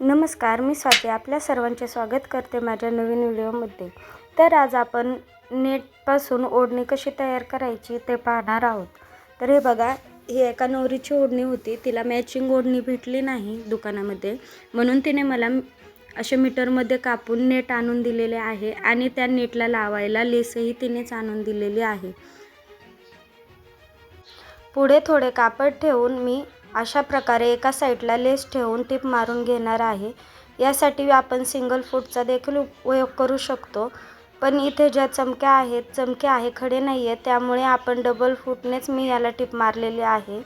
नमस्कार मी स्वाती. आपल्या सर्वांचे स्वागत करते माझ्या नवीन व्हिडिओमध्ये. तर आज आपण नेटपासून ओढणी कशी तयार करायची ते पाहणार आहोत. तर हे बघा ही एका नवरीची ओढणी होती. तिला मॅचिंग ओढणी भेटली नाही दुकानामध्ये. म्हणून तिने मला असे मीटरमध्ये कापून नेट आणून दिलेले आहे आणि त्या नेटला लावायला लेसही तिनेच आणून दिलेली आहे. पुढे थोडे कापड ठेवून मी अशा प्रकारे एका साईडला लेस ठेवून टिप मारून घेणार आहे. यासाठी आपण सिंगल फूटचा देखील उपयोग करू शकतो. पण इथे ज्या चमक्या आहेत चमके आहे खडे नाही आहेत त्यामुळे आपण डबल फूटनेच मी याला टिप मारलेली आहे.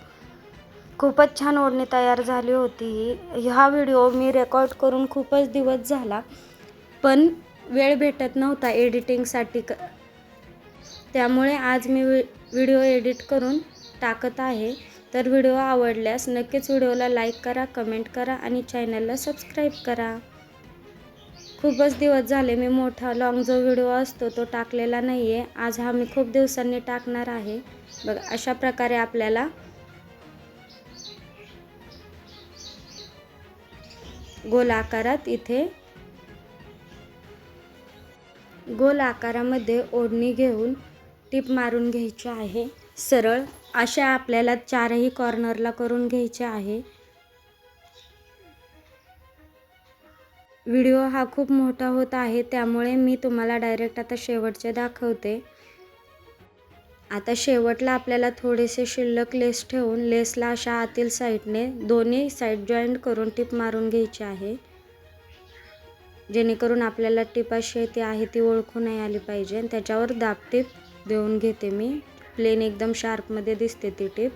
खूपच छान ओढणी तयार झाली होती. ही हा व्हिडिओ मी रेकॉर्ड करून खूपच दिवस झाला. पण वेळ भेटत नव्हता एडिटिंगसाठी क त्यामुळे आज मी व्हि व्हिडिओ एडिट करून टाकत आहे. तर व्हिडिओ आवडल्यास नक्कीच व्हिडिओला लाईक करा कमेंट करा आणि चॅनलला सबस्क्राईब करा. खूपच दिवस झाले मी मोठा लॉंग जो व्हिडिओ असतो तो टाकलेला नाही आहे आज हा मी खूप दिवसांनी टाकणार आहे. बघ अशा प्रकारे आपल्याला गोल आकारात इथे गोल आकारामध्ये ओढणी घेऊन टीप मारून घ्यायची आहे. सरळ. अशा आपल्याला चारही कॉर्नरला करून घ्यायचे आहे. व्हिडिओ हा खूप मोठा होत आहे त्यामुळे मी तुम्हाला डायरेक्ट आता शेवटचे दाखवते. आता शेवटला आपल्याला थोडेसे शिल्लक लेस ठेवून लेसला अशा आतील साईडने दोन्ही साईड जॉईंट करून टिप मारून घ्यायची आहे. जेणेकरून आपल्याला टिपाशी अशी ती आहे ती ओळखू नाही आली पाहिजे. आणि त्याच्यावर दाबटीप देऊन घेते मी. प्लेन एकदम शार्पमध्ये दिसते ती टीप.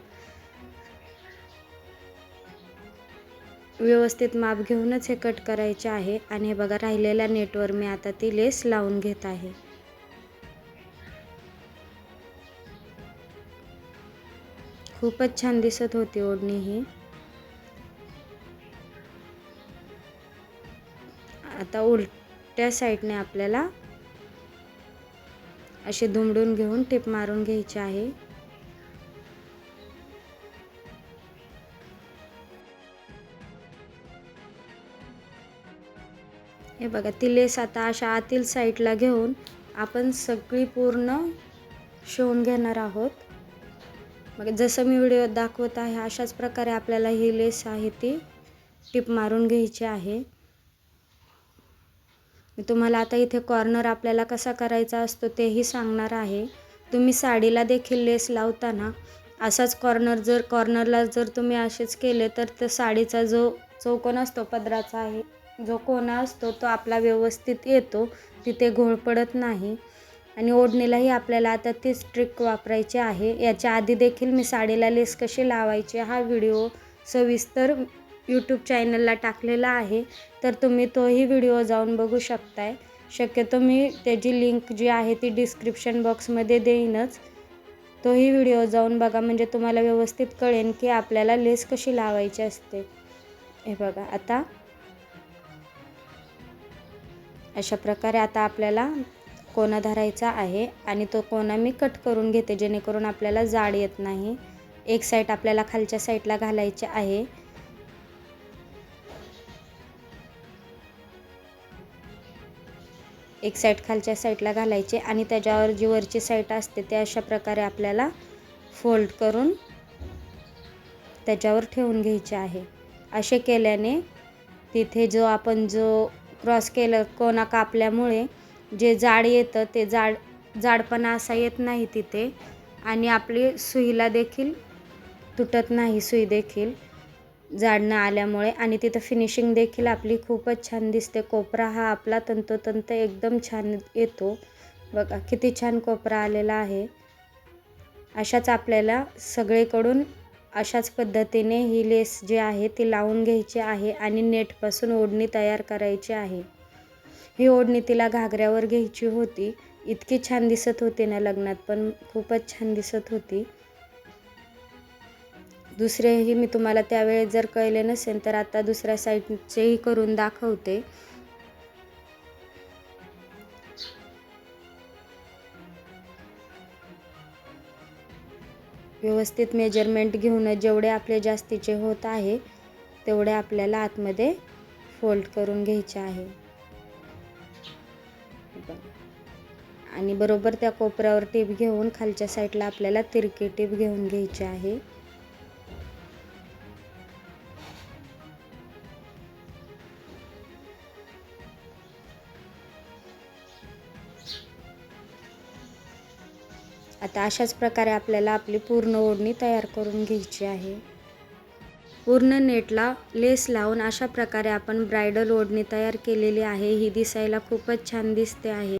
व्यवस्थित माप घेऊनच हे कट करायचे आहे. आणि हे बघा राहिलेल्या नेटवर मी आता ती लेस लावून घेत आहे. खूपच छान दिसत होती ओढणी ही. आता उलट्या साईडने आपल्याला असे दुमडून घेऊन टिप मारून घ्यायची आहे. हे बघा ती लेस आता अशा आतील साईडला घेऊन आपण सगळी पूर्ण शिवून घेणार आहोत. मग जसं मी व्हिडिओ दाखवत आहे अशाच प्रकारे आपल्याला ही लेस आहे ती टिप मारून घ्यायची आहे. मी तुम्हाला आता इथे कॉर्नर आपल्याला कसा करायचा असतो तेही सांगणार आहे. तुम्ही साडीला देखील लेस लावताना असाच कॉर्नर जर कॉर्नरला जर तुम्ही असेच केले तर त्या साडीचा जो चौकोन असतो पदराचा आहे जो कोना असतो तो आपला व्यवस्थित येतो तिथे घोळ पडत नाही. आणि ओढणीलाही आपल्याला आता तीच ट्रिक वापरायची आहे. याच्या आधी देखील मी साडीला लेस कशी लावायची हा व्हिडिओ सविस्तर यूट्यूब चॅनलला टाकलेला आहे तर तुम्ही तोही व्हिडिओ जाऊन बघू शकताय. शक्यतो मी त्याची लिंक जी आहे ती डिस्क्रिप्शन बॉक्समध्ये देईनच. तोही व्हिडिओ जाऊन बघा म्हणजे तुम्हाला व्यवस्थित कळेल की आपल्याला लेस कशी लावायची असते. हे बघा आता अशा प्रकारे आता आपल्याला कोणा धरायचा आहे आणि तो कोणा मी कट करून घेते जेणेकरून आपल्याला जाड येत नाही. एक साईड आपल्याला खालच्या साईडला घालायची आहे. एक साईड खालच्या साईडला घालायचे आणि त्याच्यावर जी वरची साईट असते ते अशा प्रकारे आपल्याला फोल्ड करून त्याच्यावर ठेवून घ्यायचे आहे. असे केल्याने तिथे जो आपण जो क्रॉस केलं कोणा कापल्यामुळे जे जाड येतं ते जाड जाडपणा असा येत नाही तिथे आणि आपली सुईला देखील तुटत नाही सुई देखील. जाळणं आल्यामुळे आणि तिथं फिनिशिंग देखील आपली खूपच छान दिसते. कोपरा हा आपला तंतोतंत एकदम छान येतो. बघा किती छान कोपरा आलेला आहे. अशाच आपल्याला सगळीकडून अशाच पद्धतीने ही लेस जी आहे ती लावून घ्यायची आहे आणि नेटपासून ओढणी तयार करायची आहे. ही ओढणी तिला घागऱ्यावर घ्यायची होती. इतकी छान दिसत होती ना लग्नात पण खूपच छान दिसत होती. दुसरेही मी तुम्हाला त्यावेळेस जर कळले नसेल तर आता दुसऱ्या साईडचेही करून दाखवते. व्यवस्थित मेजरमेंट घेऊन जेवढे आपले जास्तीचे होत आहे तेवढे आपल्याला आतमध्ये फोल्ड करून घ्यायचे आहे. आणि बरोबर त्या कोपऱ्यावर टीप घेऊन खालच्या साईडला आपल्याला तिरकी टीप घेऊन घ्यायची आहे. आता अशाच प्रकारे आपल्याला आपली पूर्ण ओढणी तयार करून घ्यायची आहे. पूर्ण नेटला लेस लावून अशा प्रकारे आपण ब्रायडल ओढणी तयार केलेली आहे. ही दिसायला खूपच छान दिसते आहे.